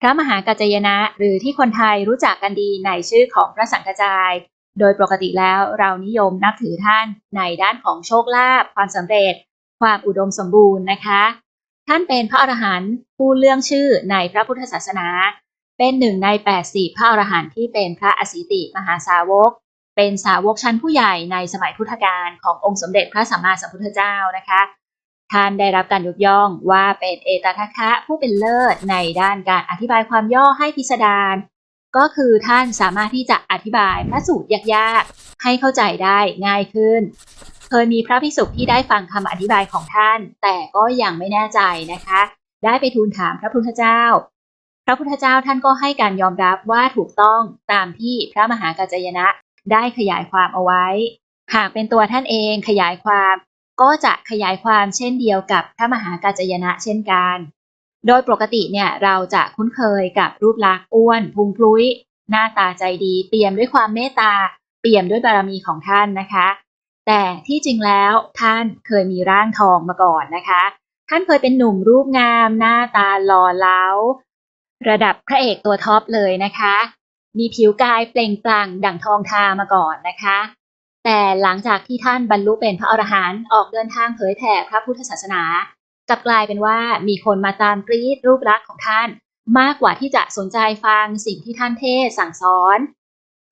พระมหากัจจยนะหรือที่คนไทยรู้จักกันดีในชื่อของพระสังฆจาย โดยปกติแล้วเรานิยมนับถือท่านในด้านของโชคลาภความสำเร็จ ความอุดมสมบูรณ์นะคะ ท่านเป็นพระอรหันต์ผู้เลื่องชื่อในพระพุทธศาสนา เป็นหนึ่งใน8ปดสี่พระอรหันต์ที่เป็นพระอสิติมหาสาวก เป็นสาวกชั้นผู้ใหญ่ในสมัยพุทธกาลขององค์สมเด็จพระสัมมาสัมพุทธเจ้านะคะ ท่านได้รับการยกย่องว่าเป็นเอตทัคคะผู้เป็นเลิศในด้านการอธิบายความย่อให้พิสดารก็คือท่านสามารถที่จะอธิบายพระสูตรยากๆ ให้เข้าใจได้ง่ายขึ้น เคยมีพระภิกษุที่ได้ฟังคำอธิบายของท่าน แต่ก็ยังไม่แน่ใจนะคะ ได้ไปทูลถามพระพุทธเจ้า พระพุทธเจ้าท่านก็ให้การยอมรับว่าถูกต้องตามที่พระมหากัจจยนะได้ขยายความเอาไว้ หากเป็นตัวท่านเองขยายความ ก็จะขยายความเช่นเดียวกับพระมหากัจจยนะเช่นกัน โดยปกติเนี่ยเราจะคุ้นเคยกับรูปลักษณ์อ้วนพุงพลุยหน้าตาใจดีเปี่ยมด้วยความเมตตา เปี่ยมด้วยบารมีของท่านนะคะ แต่ที่จริงแล้วท่านเคยมีร่างทองมาก่อนนะคะ ท่านเคยเป็นหนุ่มรูปงาม หน้าตาหล่อเหลาระดับพระเอกตัวท็อปเลยนะคะ มีผิวกายเปล่งปลั่งดั่งทองทามาก่อนนะคะ แต่หลังจากที่ท่านบรรลุเป็นพระอรหันต์ออกเดินทางเผยแผ่พระพุทธศาสนากลับกลายเป็นว่ามีคนมาตามกรีดรูปลักษณ์ของท่าน มากกว่าที่จะสนใจฟังสิ่งที่ท่านเทศสั่งสอน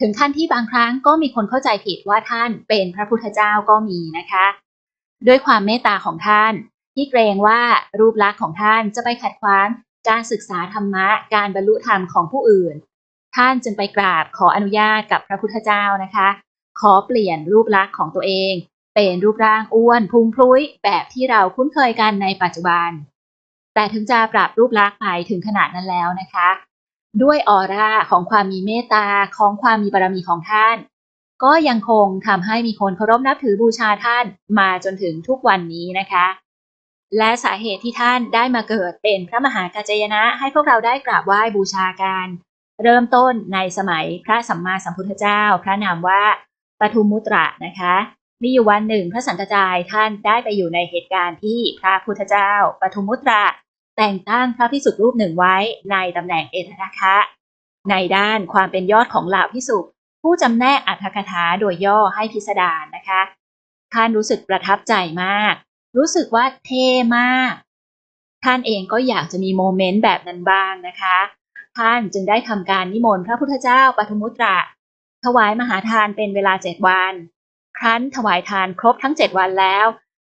ถึงขั้นที่บางครั้งก็มีคนเข้าใจผิดว่าท่านเป็นพระพุทธเจ้าก็มีนะคะ ด้วยความเมตตาของท่าน ที่เกรงว่ารูปลักษณ์ของท่านจะไปขัดขวางการศึกษาธรรมะการบรรลุธรรมของผู้อื่น ท่านจึงไปกราบขออนุญาตกับพระพุทธเจ้านะคะ ขอเปลี่ยนรูปลักษณ์ของตัวเอง เป็นรูปร่างอ้วนพุงพลุยแบบที่เราคุ้นเคยกันในปัจจุบัน แต่ถึงจะปรับรูปลักษณ์ไปถึงขนาดนั้นแล้วนะคะ ด้วยออร่าของความมีเมตตาของความมีบารมีของท่าน ก็ยังคงทำให้มีคนเคารพนับถือบูชาท่านมาจนถึงทุกวันนี้นะคะ และสาเหตุที่ท่านได้มาเกิดเป็นพระมหากัจจยนะ ให้พวกเราได้กราบไหว้บูชากันเริ่มต้นในสมัยพระสัมมาสัมพุทธเจ้า พระนามว่า ปทุมมุตระนะคะ มีอยู่วันหนึ่งพระสังฆจายท่านได้ไปอยู่ในเหตุการณ์ที่พระพุทธเจ้าปทุมมุตระ แต่งตั้งพระพิสุรูปหนึ่งไว้ในตำแหน่งเอตทัคะ ในด้านความเป็นยอดของเหล่าพิสุผู้จำแนกอัตถกถาโดยย่อให้พิสดารนะคะ ท่านรู้สึกประทับใจมาก รู้สึกว่าเท่มาก ท่านเองก็อยากจะมีโมเมนต์แบบนั้นบ้างนะคะ ท่านจึงได้ทำการนิมนต์พระพุทธเจ้าปฐมุตระ ถวายมหาทานเป็นเวลาเจ็ดวัน ครั้นถวายทานครบทั้งเจ็ดวันแล้ว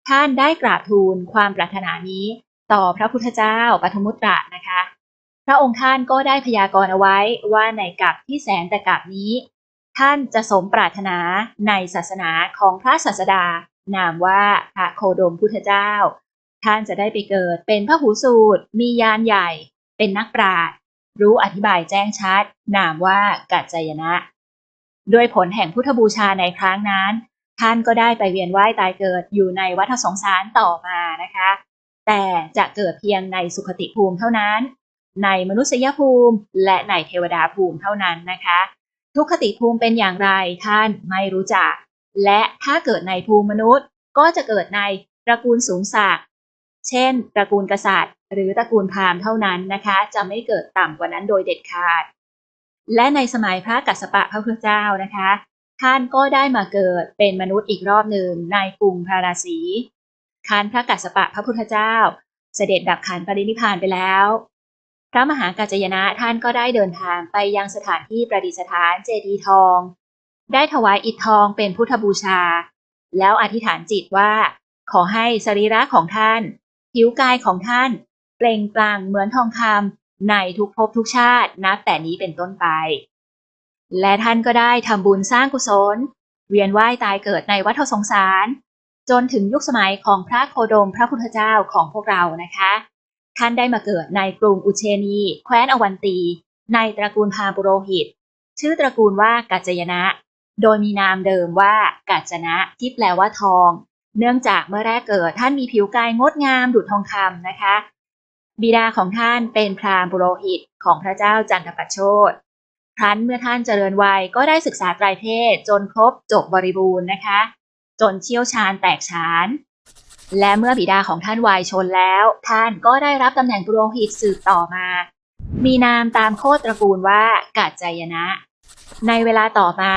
ท่านได้กราบทูลความปรารถนานี้ ต่อพระพุทธเจ้าปฐมุตระนะคะ พระองค์ท่านก็ได้พยากรณ์เอาไว้ว่าในกับที่แสนแต่กับนี้ ท่านจะสมปรารถนาในศาสนาของพระศาสดา นามว่าพระโคดมพุทธเจ้า ท่านจะได้ไปเกิดเป็นพระหูสูตรมียานใหญ่ เป็นนักปราชญ์รู้อธิบายแจ้งชัด นามว่ากัจจยนะ ด้วยผลแห่งพุทธบูชาในครั้งนั้น ท่านก็ได้ไปเวียนว่ายตายเกิดอยู่ในวัฏสงสารต่อมานะคะ แต่จะเกิดเพียงในสุขติภูมิเท่านั้น ในมนุษยภูมิและในเทวดาภูมิเท่านั้นนะคะ ทุกขติภูมิเป็นอย่างไรท่านไม่รู้จัก และถ้าเกิดในภูมิมนุษย์ ก็จะเกิดในตระกูลสูงศักเช่น ตระกูลกษัตริย์ หรือตระกูลพราหมณ์เท่านั้นนะคะ จะไม่เกิดต่ำกว่านั้นโดยเด็ดขาด และในสมัยพระกัสสปะพระพุทธเจ้านะคะ ท่านก็ได้มาเกิดเป็นมนุษย์อีกรอบหนึ่งในกรุงพาราสีคันพระกัสสปะพระพุทธเจ้า เสด็จดับขันปรินิพานไปแล้ว พระมหากัจจยนะท่านก็ได้เดินทางไปยังสถานที่ประดิษฐานเจดีย์ทอง ได้ถวายอิฐทองเป็นพุทธบูชา แล้วอธิษฐานจิตว่า ขอให้สรีระของท่าน ผิวกายของท่าน เปล่งปลั่งเหมือนทองคำ ในทุกภพทุกชาตินับแต่นี้เป็นต้นไป และท่านก็ได้ทำบุญสร้างกุศล เวียนว่ายตายเกิดในวัฏสงสาร จนถึงยุคสมัยของพระโคดมพระพุทธเจ้าของพวกเรานะคะ ท่านได้มาเกิดในกรุงอุเชนี แคว้นอวันตี ในตระกูลพาหมณ์ปุโรหิต ชื่อตระกูลว่ากัจจยนะ โดยมีนามเดิมว่ากัจจนะที่แปลว่าทอง เนื่องจากเมื่อแรกเกิดท่านมีผิวกายงดงามดุจทองคำนะคะ บิดาของท่านเป็นพราหมณ์ปุโรหิตของพระเจ้าจันทปัชโชตครั้นเมื่อท่านเจริญวัยก็ได้ศึกษาไตรเพศจนครบจบบริบูรณ์นะคะ จนเชี่ยวชาญแตกฉาน และเมื่อบิดาของท่านวัยชนแล้ว ท่านก็ได้รับตำแหน่งปุโรหิตสืบต่อมา มีนามตามโคตรตระกูลว่ากัจจายนะ ในเวลาต่อมา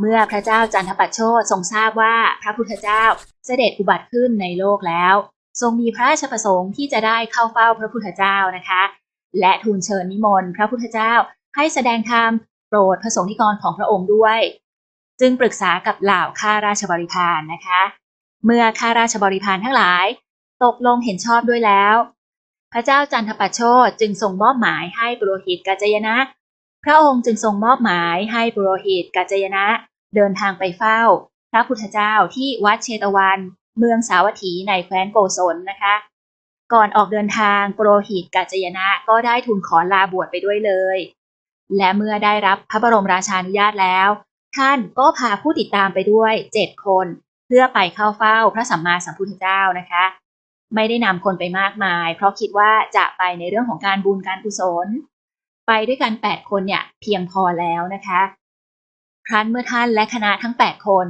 เมื่อพระเจ้าจันทปัชโชตทรงทราบว่าพระพุทธเจ้าเสด็จอุบัติขึ้นในโลกแล้ว ทรงมีพระราชประสงค์ที่จะได้เข้าเฝ้าพระพุทธเจ้านะคะ และทูลเชิญนิมนต์พระพุทธเจ้าให้แสดงธรรมโปรดพระสงฆ์นิกรของพระองค์ด้วย จึงปรึกษากับเหล่าข้าราชบริพารนะคะ เมื่อข้าราชบริพารทั้งหลาย ตกลงเห็นชอบด้วยแล้ว พระเจ้าจันทปัชโชจึงทรงมอบหมายให้ปุโรหิตกัจยนะ พระองค์จึงทรงมอบหมายให้ปุโรหิตกัจจยนะ เดินทางไปเฝ้า พระพุทธเจ้าที่วัดเชตวัน เมืองสาวัตถีในแคว้นโกศลนะคะ ก่อนออกเดินทางโปรหิตกัจจยนะก็ได้ทูลขอลาบวชไปด้วยเลย และเมื่อได้รับพระบรมราชานุญาตแล้ว ท่านก็พาผู้ติดตามไปด้วยเจ็ดคน เพื่อไปเข้าเฝ้าพระสัมมาสัมพุทธเจ้านะคะ ไม่ได้นำคนไปมากมาย เพราะคิดว่าจะไปในเรื่องของการบุญการกุศล ไปด้วยกัน 8 คนเนี่ยเพียงพอแล้วนะคะครั้นเมื่อท่านและคณะทั้ง 8 คน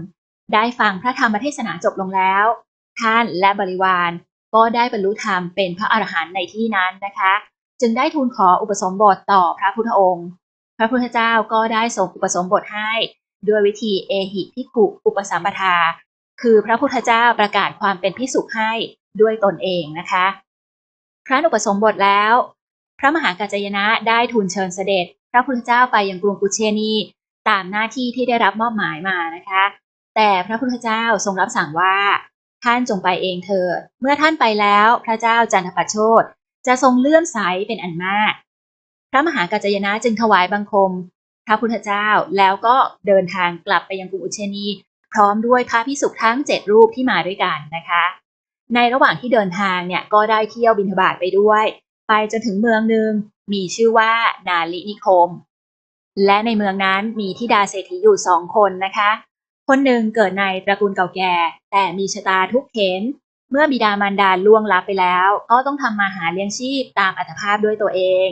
ได้ฟังพระธรรมเทศนาจบลงแล้ว ท่านและบริวารก็ได้บรรลุธรรมเป็นพระอรหันต์ในที่นั้นนะคะ จึงได้ทูลขออุปสมบทต่อพระพุทธองค์ พระพุทธเจ้าก็ได้ทรงอุปสมบทให้ ด้วยวิธีเอหิพิขุอุปสัมปทา คือพระพุทธเจ้าประกาศความเป็นพิสุขให้ด้วยตนเองนะคะ ครั้นอุปสมบทแล้ว พระมหากัจจยนะได้ทูลเชิญเสด็จ พระพุทธเจ้าไปยังกรุงกุเชนี ตามหน้าที่ที่ได้รับมอบหมายมานะคะ แต่พระพุทธเจ้าทรงรับสั่งว่าท่านจงไปเองเถิด เมื่อท่านไปแล้วพระเจ้าจันทปโชตจะทรงเลื่อมใสเป็นอันมาก พระมหากัจจายนะจึงถวายบังคม พระพุทธเจ้าแล้วก็เดินทางกลับไปยังกรุงอุเชนี พร้อมด้วยพระพิสุทั้งเจ็ดรูปที่มาด้วยกันนะคะ ในระหว่างที่เดินทางเนี่ยก็ได้เที่ยวบิณฑบาตไปด้วย ไปจนถึงเมืองหนึ่งมีชื่อว่านาลินิคม และในเมืองนั้นมีทิดาเศรษฐีอยู่สองคนนะคะ คนหนึ่งเกิดในตระกูลเก่าแก่ แต่มีชะตาทุกข์เข็น เมื่อบิดามารดาล่วงลับไปแล้ว ก็ต้องทำมาหาเลี้ยงชีพตามอัตภาพด้วยตัวเอง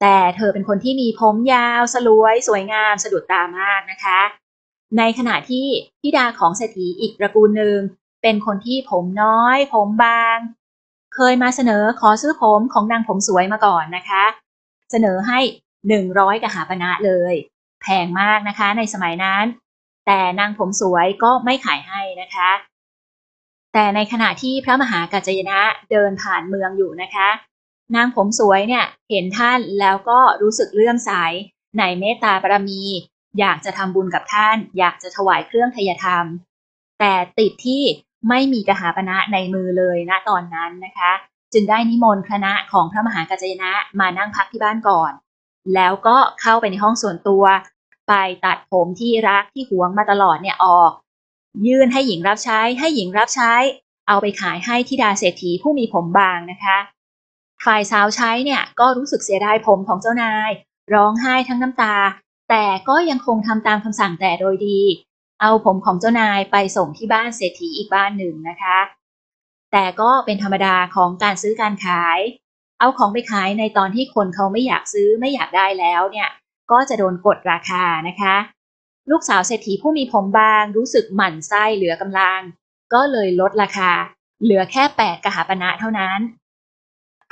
แต่เธอเป็นคนที่มีผมยาวสลวยสวยงามสะดุดตามากนะคะ ในขณะที่ธิดาของเศรษฐีอีกตระกูลหนึ่ง เป็นคนที่ผมน้อย ผมบาง เคยมาเสนอขอซื้อผมของนางผมสวยมาก่อนนะคะ เสนอให้หนึ่งร้อยกหาปณะเลย แพงมากนะคะในสมัยนั้น แต่นางผมสวยก็ไม่ขายให้นะคะ แต่ในขณะที่พระมหากัจจยนะเดินผ่านเมืองอยู่นะคะ นางผมสวยเนี่ยเห็นท่านแล้วก็รู้สึกเลื่อมใสในเมตตาบารมี อยากจะทำบุญกับท่าน อยากจะถวายเครื่องทยธรรม แต่ติดที่ไม่มีกหาปณะในมือเลยณตอนนั้นนะคะ จึงได้นิมนต์คณะของพระมหากัจจยนะมานั่งพักที่บ้านก่อน แล้วก็เข้าไปในห้องส่วนตัว ไปตัดผมที่รักที่หวงมาตลอดเนี่ยออก ยื่นให้หญิงรับใช้ ให้หญิงรับใช้ เอาไปขายให้ทิดาเศรษฐีผู้มีผมบางนะคะฝ่ายสาวใช้เนี่ยก็รู้สึกเสียดายผมของเจ้านาย ร้องไห้ทั้งน้ำตา แต่ก็ยังคงทำตามคำสั่งแต่โดยดี เอาผมของเจ้านายไปส่งที่บ้านเศรษฐีอีกบ้านหนึ่งนะคะ แต่ก็เป็นธรรมดาของการซื้อการขาย เอาของไปขายในตอนที่คนเขาไม่อยากซื้อไม่อยากได้แล้วเนี่ย ก็จะโดนกดราคานะคะ ลูกสาวเศรษฐีผู้มีผมบางรู้สึกหมั่นไส้เหลือกำลัง ก็เลยลดราคา เหลือแค่แปดกหาปณะเท่านั้น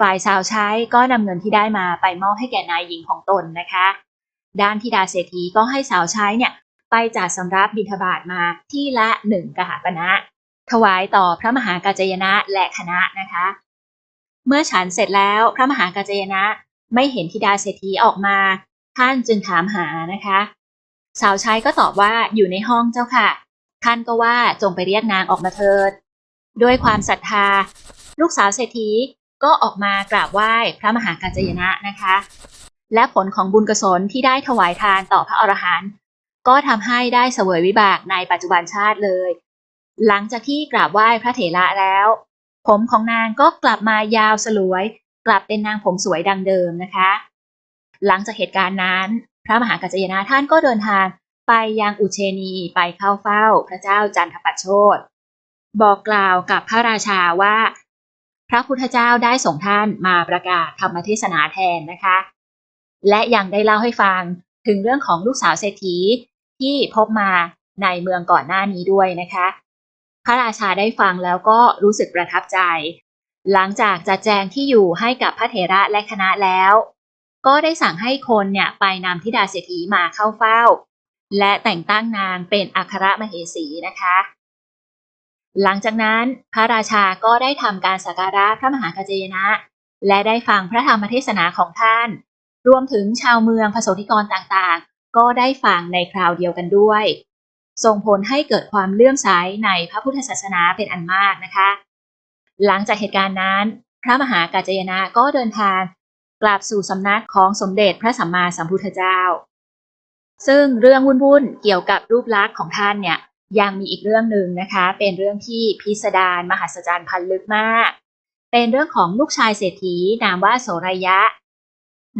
ฝ่ายสาวใช้ก็นำเงินที่ได้มาไปมอบให้แก่นายหญิงของตนนะคะ ด้านธิดาเศรษฐีก็ให้สาวใช้เนี่ยไปจัดสำรับบิณฑบาตมาที่ละหนึ่งกหาปณะถวายต่อพระมหากัจยนะและคณะนะคะ เมื่อฉันเสร็จแล้วพระมหากัจจยนะไม่เห็นธิดาเศรษฐีออกมา ท่านจึงถามหานะคะ สาวใช้ก็ตอบว่าอยู่ในห้องเจ้าค่ะ ท่านก็ว่าจงไปเรียกนางออกมาเถิด ด้วยความศรัทธา ลูกสาวเศรษฐีก็ออกมากราบไหว้พระมหากัจจยนะนะคะ และผลของบุญกุศลที่ได้ถวายทานต่อพระอรหันต์ก็ทำให้ได้เสวยวิบากในปัจจุบันชาติเลย หลังจากที่กราบไหว้พระเถระแล้ว ผมของนางก็กลับมายาวสลวย กลับเป็นนางผมสวยดังเดิมนะคะ หลังจากเหตุการณ์นั้น พระมหากัจจยนะท่านก็เดินทางไปยังอุเชนีไปเข้าเฝ้าพระเจ้าจันทปัชโชตบอกกล่าวกับพระราชาว่า พระพุทธเจ้าได้ส่งท่านมาประกาศธรรมเทศนาแทนนะคะ และยังได้เล่าให้ฟังถึงเรื่องของลูกสาวเศรษฐีที่พบมาในเมืองก่อนหน้านี้ด้วยนะคะ พระราชาได้ฟังแล้วก็รู้สึกประทับใจ หลังจากจัดแจงที่อยู่ให้กับพระเถระและคณะแล้ว ก็ได้สั่งให้คนเนี่ยไปนำธิดาเศรษฐีมาเข้าเฝ้า และแต่งตั้งนางเป็นอัครมเหสีนะคะ หลังจากนั้นพระราชาก็ได้ทำการสักการะพระมหากัจจยนะ และได้ฟังพระธรรมเทศนาของท่าน รวมถึงชาวเมืองผสธิกรต่างๆ ก็ได้ฟังในคราวเดียวกันด้วย ส่งผลให้เกิดความเลื่อมใสในพระพุทธศาสนาเป็นอันมากนะคะ หลังจากเหตุการณ์นั้น พระมหากัจจยนะก็เดินทาง กลับสู่สำนักของสมเด็จพระสัมมาสัมพุทธเจ้า ซึ่งเรื่องวุ่นๆเกี่ยวกับรูปลักษณ์ของท่านเนี่ยยังมีอีกเรื่องหนึ่งนะคะ เป็นเรื่องที่พิสดารมหัศจรรย์พันลึกมาก เป็นเรื่องของลูกชายเศรษฐีนามว่าโสรยะ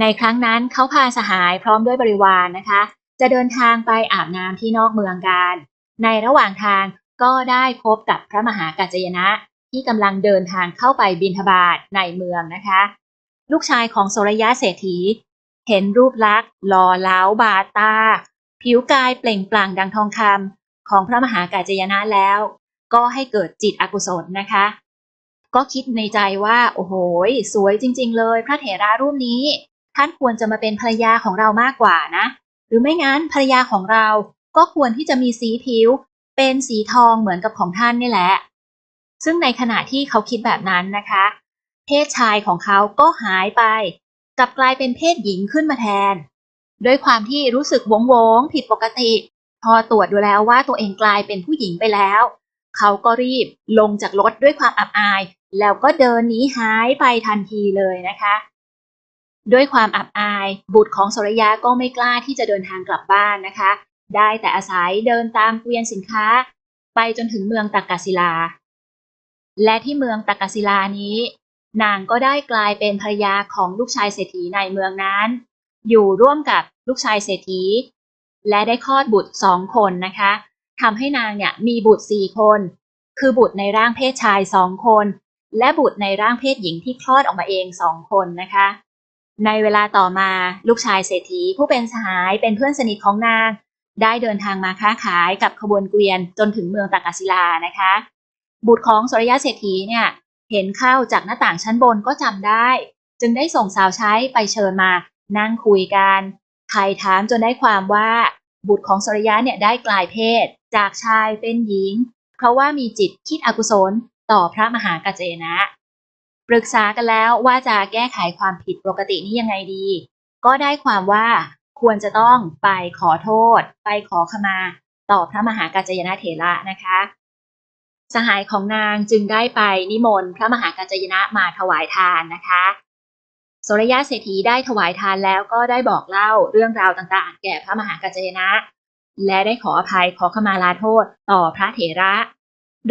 ในครั้งนั้นเขาพาสหายพร้อมด้วยบริวารนนะคะ จะเดินทางไปอาบน้ำที่นอกเมืองกัน ในระหว่างทางก็ได้พบกับพระมหากัจจยนะ ที่กำลังเดินทางเข้าไปบินทบาทในเมืองนะคะ ลูกชายของโสรยะเศรษฐี เห็นรูปลักษณ์หล่อเหลาบาดตา ผิวกายเปล่งปลั่งดังทองคำของพระมหากัจจยนะแล้ว ก็ให้เกิดจิตอกุศลนะคะ ก็คิดในใจว่า โอ้โหสวยจริง ๆ เลย พระเถระรูปนี้ ท่านควรจะมาเป็นภรรยาของเรามากกว่านะ หรือไม่งั้นภรรยาของเราก็ควรที่จะมีสีผิว เป็นสีทองเหมือนกับของท่านนี่แหละซึ่งในขณะที่เขาคิดแบบนั้นนะคะ เพศชายของเขาก็หายไป กลับกลายเป็นเพศหญิงขึ้นมาแทน ด้วยความที่รู้สึกวงวงๆผิดปกติ พอตรวจดูแล้วว่าตัวเองกลายเป็นผู้หญิงไปแล้ว เขาก็รีบลงจากรถด้วยความอับอาย แล้วก็เดินหนีหายไปทันทีเลยนะคะ ด้วยความอับอาย บุตรของสรยาก็ไม่กล้าที่จะเดินทางกลับบ้านนะคะ ได้แต่อาศัยเดินตามเกวียนสินค้า ไปจนถึงเมืองตักกศิลาและที่เมืองตักกศิลานี้ นางก็ได้กลายเป็นภรรยาของลูกชายเศรษฐีในเมืองนั้น อยู่ร่วมกับลูกชายเศรษฐี และได้คลอดบุตรสองคนนะคะทำให้นางเนี่ยมีบุตรสี่คน คือบุตรในร่างเพศชายสองคน และบุตรในร่างเพศหญิงที่คลอดออกมาเองสองคนนะคะ ในเวลาต่อมาลูกชายเศรษฐีผู้เป็นสหายเป็นเพื่อนสนิทของนาง ได้เดินทางมาค้าขายกับขบวนเกวียนจนถึงเมืองตากศิลานะคะ บุตรของสุริยะเศรษฐีเนี่ย เห็นเข้าจากหน้าต่างชั้นบนก็จำได้ จึงได้ส่งสาวใช้ไปเชิญมา นั่งคุยกันใครถามจนได้ความว่า บุตรของสรยะเนี่ยได้กลายเพศ จากชายเป็นหญิง เพราะว่ามีจิตคิดอกุศลต่อพระมหากเจนะ ปรึกษากันแล้วว่าจะแก้ไขความผิดปกตินี้ยังไงดี ก็ได้ความว่าควรจะต้องไปขอโทษ ไปขอขมา ต่อพระมหากัจยนะเถระนะคะ สหายของนางจึงได้ไปนิมนต์พระมหากัจจยนะมาถวายทานนะคะโสรยะเศรษฐีได้ถวายทานแล้วก็ได้บอกเล่าเรื่องราวต่างๆ แก่พระมหากัจจยนะ และได้ขออภัยขอขมาลาโทษต่อพระเถระ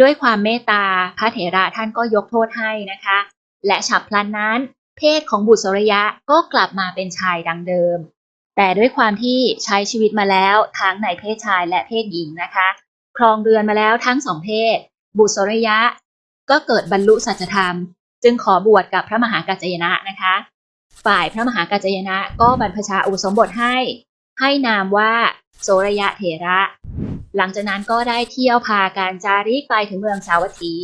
ด้วยความเมตตาพระเถระท่านก็ยกโทษให้นะคะ และฉับพลันนั้น เพศของบุตรโสรยะก็กลับมาเป็นชายดังเดิม แต่ด้วยความที่ใช้ชีวิตมาแล้วทั้งในเพศชายและเพศหญิงนะคะ ครองเรือนมาแล้วทั้งสองเพศ บุตรโสรยะ ก็เกิดบรรลุสัจธรรม จึงขอบวชกับพระมหากัจจยนะนะคะ ฝ่ายพระมหากัจจยนะก็บรรพชาอุปสมบทให้ ให้นามว่าโสรยะเถระ หลังจากนั้นก็ได้เที่ยวพาการจาริกไปถึงเมืองสาวัตถี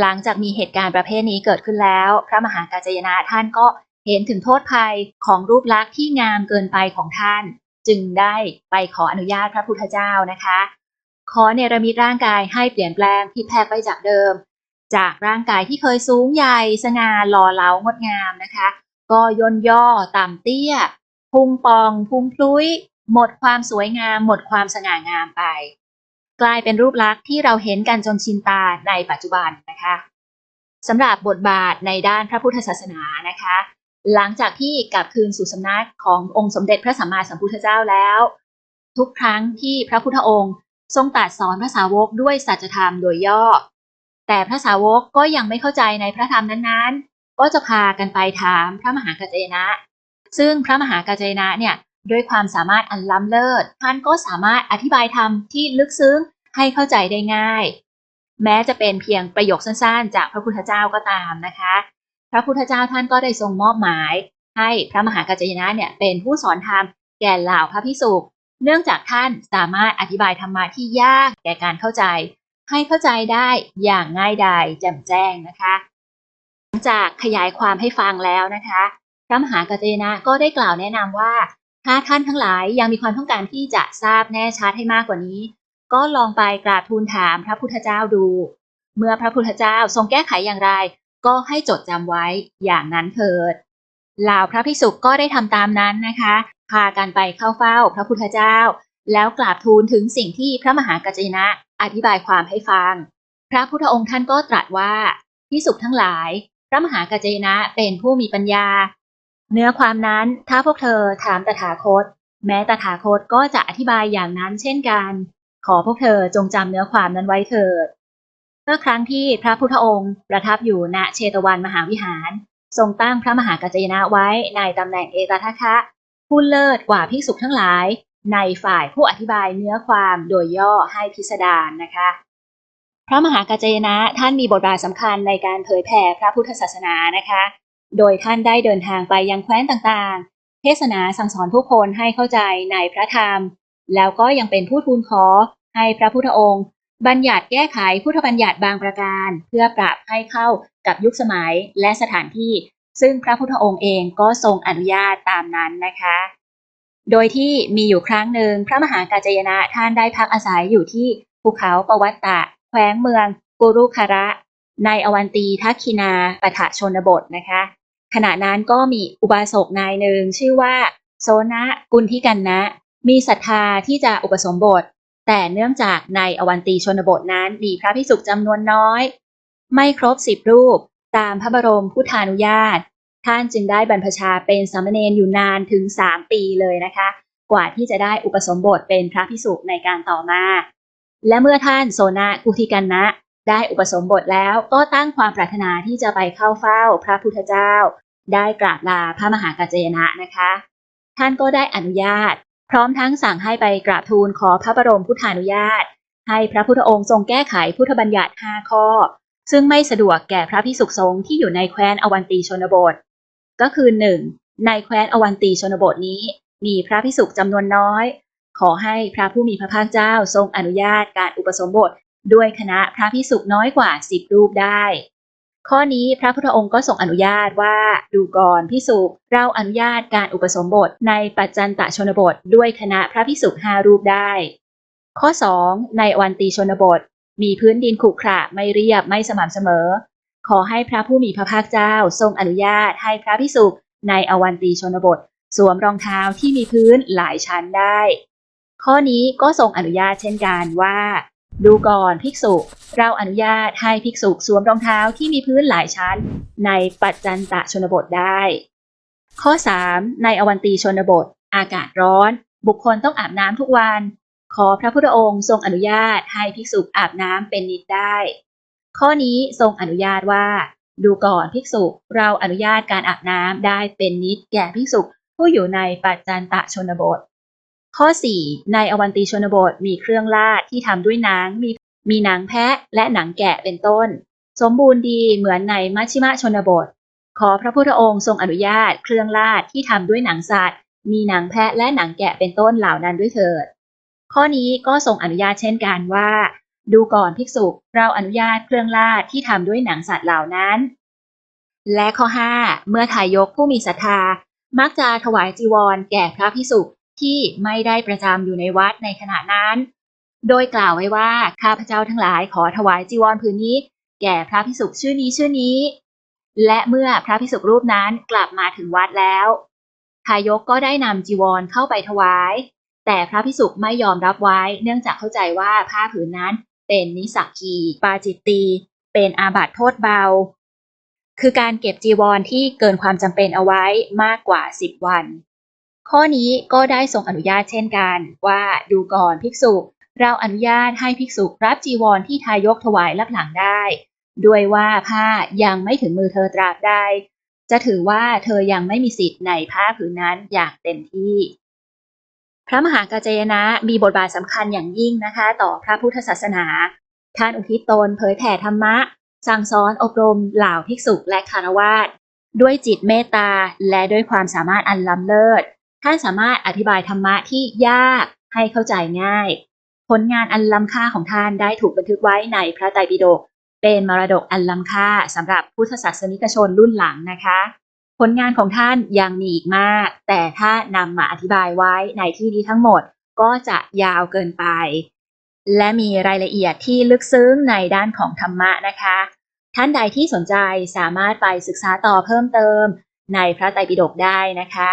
หลังจากมีเหตุการณ์ประเภทนี้เกิดขึ้นแล้ว พระมหากัจจยนะท่านก็เห็นถึงโทษภัยของรูปลักษณ์ที่งามเกินไปของท่าน จึงได้ไปขออนุญาตพระพุทธเจ้านะคะ ขอเนรมิตร่างกายให้เปลี่ยนแปลงผิดแผกไปจากเดิม จากร่างกายที่เคยสูงใหญ่สง่าหล่อเหลางดงามนะคะ ก็ย่นย่อต่ำเตี้ย พุงปองพุงพลุย หมดความสวยงาม หมดความสง่างามไป กลายเป็นรูปลักษณ์ที่เราเห็นกันจนชินตาในปัจจุบันนะคะสำหรับบทบาทในด้านพระพุทธศาสนานะคะ หลังจากที่กลับคืนสู่สำนักขององค์สมเด็จพระสัมมาสัมพุทธเจ้าแล้ว ทุกครั้งที่พระพุทธองค์ ทรงตรัสสอนพระสาวกด้วยสัจธรรมโดยย่อ แต่พระสาวกก็ยังไม่เข้าใจในพระธรรมนั้นๆ ก็จะพากันไปถามพระมหากัจจยนะ ซึ่งพระมหากัจจยนะเนี่ยด้วยความสามารถอันล้ำเลิศ ท่านก็สามารถอธิบายธรรมที่ลึกซึ้งให้เข้าใจได้ง่าย แม้จะเป็นเพียงประโยคสั้นๆ จากพระพุทธเจ้าก็ตามนะคะ พระพุทธเจ้าท่านก็ได้ทรงมอบหมาย ให้พระมหากัจจยนะเนี่ยเป็นผู้สอนธรรมแก่เหล่าพระพิสุ เนื่องจากท่านสามารถอธิบายธรรมะที่ยากแก่การเข้าใจ ให้เข้าใจได้อย่างง่ายดายแจ่มแจ้งนะคะ หลังจากขยายความให้ฟังแล้วนะคะพระมหากัจจนะก็ได้กล่าวแนะนำว่า ถ้าท่านทั้งหลายยังมีความต้องการที่จะทราบแน่ชัดให้มากกว่านี้ ก็ลองไปกราบทูลถามพระพุทธเจ้าดู เมื่อพระพุทธเจ้าทรงแก้ไขอย่างไร ก็ให้จดจำไว้อย่างนั้นเถิดเหล่าพระภิกษุก็ได้ทำตามนั้นนะคะ พากันไปเข้าเฝ้าพระพุทธเจ้า แล้วกราบทูลถึงสิ่งที่พระมหากัจจนะอธิบายความให้ฟัง พระพุทธองค์ท่านก็ตรัสว่าพิสุทั้งหลาย พระมหากัจจนะเป็นผู้มีปัญญา เนื้อความนั้นถ้าพวกเธอถามตถาคต แม้ตถาคตก็จะอธิบายอย่างนั้นเช่นกัน ขอพวกเธอจงจำเนื้อความนั้นไว้เถิดเมื่อครั้งที่พระพุทธองค์ประทับอยู่ณเชตวันมหาวิหาร ทรงตั้งพระมหากัจจนะไว้ในตำแหน่งเอกทัคคะ ผู้เลิศกว่าภิกษุทั้งหลาย ในฝ่ายผู้อธิบายเนื้อความโดยย่อให้พิสดารนะคะ พระมหากัจจยนะท่านมีบทบาทสำคัญในการเผยแผ่พระพุทธศาสนานะคะ โดยท่านได้เดินทางไปยังแคว้นต่างๆ เทศนาสั่งสอนผู้คนให้เข้าใจในพระธรรม แล้วก็ยังเป็นผู้ทูลขอให้พระพุทธองค์ บัญญัติแก้ไขพุทธบัญญัติบางประการ เพื่อปรับให้เข้ากับยุคสมัยและสถานที่ ซึ่งพระพุทธองค์เองก็ทรงอนุญาตตามนั้นนะคะ โดยที่มีอยู่ครั้งหนึ่งพระมหากัจจยนะท่านได้พักอาศัยอยู่ที่ภูเขาปวัตตะแขวงเมืองกุรุคาระ ในอวันตีทักคินาปะทะชนบทนะคะ ขณะนั้นก็มีอุบาสกนายหนึ่งชื่อว่าโซนะกุลทิกันนะ มีศรัทธาที่จะอุปสมบท แต่เนื่องจากในอวันตีชนบทนั้นมีพระภิกษุจำนวนน้อย ไม่ครบสิบรูป ตามพระบรมพุทธานุญาต ท่านจึงได้บรรพชาเป็นสามเณรอยู่นานถึงสามปีเลยนะคะ กว่าที่จะได้อุปสมบทเป็นพระภิกษุในการต่อมา และเมื่อท่านโซนะกุทิกันนะ ได้อุปสมบทแล้วก็ตั้งความปรารถนาที่จะไปเข้าเฝ้าพระพุทธเจ้า ได้กราบลาพระมหากัจจยนะนะคะ ท่านก็ได้อนุญาต พร้อมทั้งสั่งให้ไปกราบทูลขอพระบรมพุทธานุญาต ให้พระพุทธองค์ทรงแก้ไขพุทธบัญญัติ 5 ข้อ ซึ่งไม่สะดวกแก่พระพิสุสงฆ์ที่อยู่ในแคว้นอวันตีชนบท ก็คือ 1. ในแคว้นอวันตีชนบทนี้ มีพระพิสุจำนวนน้อย ขอให้พระผู้มีพระภาคเจ้าทรงอนุญาตการอุปสมบท ด้วยคณะพระพิสุน้อยกว่า 10 รูปได้ ข้อนี้พระพุทธองค์ก็ทรงอนุญาตว่าดูก่อนพิสุเราอนุญาตการอุปสมบทในปัจจันตชนบท ด้วยคณะพระพิสุห้ารูปได้ ข้อ 2 ในอวันตีชนบท มีพื้นดินขรุขระไม่เรียบไม่สม่ำเสมอ ขอให้พระผู้มีพระภาคเจ้าทรงอนุญาตให้พระพิสุในอวันตีชนบท สวมรองเท้าที่มีพื้นหลายชั้นได้ ข้อนี้ก็ทรงอนุญาตเช่นกันว่า ดูก่อนภิกษุ เราอนุญาตให้ภิกษุสวมรองเท้าที่มีพื้นหลายชั้น ในปัจจันตชนบทได้ ข้อ 3 ในอวันตีชนบท อากาศร้อน บุคคลต้องอาบน้ำทุกวัน ขอพระพุทธองค์ทรงอนุญาตให้ภิกษุอาบน้ำเป็นนิดได้ ข้อนี้ทรงอนุญาตว่า ดูก่อนภิกษุเราอนุญาตการอาบน้ำได้เป็นนิดแก่ภิกษุผู้อยู่ในปัจจันตชนบท ข้อ 4 ในอวันตีชนบทมีเครื่องลาดที่ทำด้วยหนังมีมีหนังแพะและหนังแกะเป็นต้น สมบูรณ์ดีเหมือนในมัชชิมะชนบท ขอพระพุทธองค์ทรงอนุญาตเครื่องลาดที่ทำด้วยหนังสัตว์มีหนังแพะและหนังแกะเป็นต้นเหล่านั้นด้วยเถิด ข้อนี้ก็ทรงอนุญาตเช่นกันว่า ดูก่อนภิกษุเราอนุญาตเครื่องลาดที่ทำด้วยหนังสัตว์เหล่านั้น และข้อ 5 เมื่อทายกผู้มีศรัทธา มักจะถวายจีวรแก่พระภิกษุที่ไม่ได้ประจำอยู่ในวัดในขณะนั้น โดยกล่าวไว้ว่าข้าพเจ้าทั้งหลายขอถวายจีวรผืนนี้ แก่พระภิกษุชื่อนี้ชื่อนี้ และเมื่อพระภิกษุรูปนั้นกลับมาถึงวัดแล้วทายกก็ได้นำจีวรเข้าไปถวาย แต่พระภิกษุไม่ยอมรับไว้ เนื่องจากเข้าใจว่าผ้าผืนนั้นเป็นนิสักีปาจิตตี เป็นอาบัติโทษเบา คือการเก็บจีวรที่เกินความจำเป็นเอาไว้มากกว่า 10 วัน ข้อนี้ก็ได้ทรงอนุญาตเช่นกัน ว่าดูก่อนภิกษุ เราอนุญาตให้ภิกษุรับจีวรที่ทายกถวายรับหลังได้ ด้วยว่าผ้ายังไม่ถึงมือเธอตราบใดจะถือว่าเธอยังไม่มีสิทธิ์ในผ้าผืนนั้นอย่างเต็มที่ พระมหากัจจยนะมีบทบาทสำคัญอย่างยิ่งนะคะ ต่อพระพุทธศาสนา ท่านอุทิศตนเผยแผ่ธรรมะ สั่งสอนอบรมเหล่าภิกษุและคารวาสด้วยจิตเมตตาและด้วยความสามารถอันล้ำเลิศ ท่านสามารถอธิบายธรรมะที่ยากให้เข้าใจง่าย ผลงานอันล้ำค่าของท่านได้ถูกบันทึกไว้ในพระไตรปิฎกเป็นมรดกอันล้ำค่าสำหรับพุทธศาสนิกชนรุ่นหลังนะคะ ผลงานของท่านยังมีอีกมาก แต่ถ้านำมาอธิบายไว้ในที่นี้ทั้งหมดก็จะยาวเกินไป และมีรายละเอียดที่ลึกซึ้งในด้านของธรรมะนะคะ ท่านใดที่สนใจสามารถไปศึกษาต่อเพิ่มเติมในพระไตรปิฎกได้นะคะ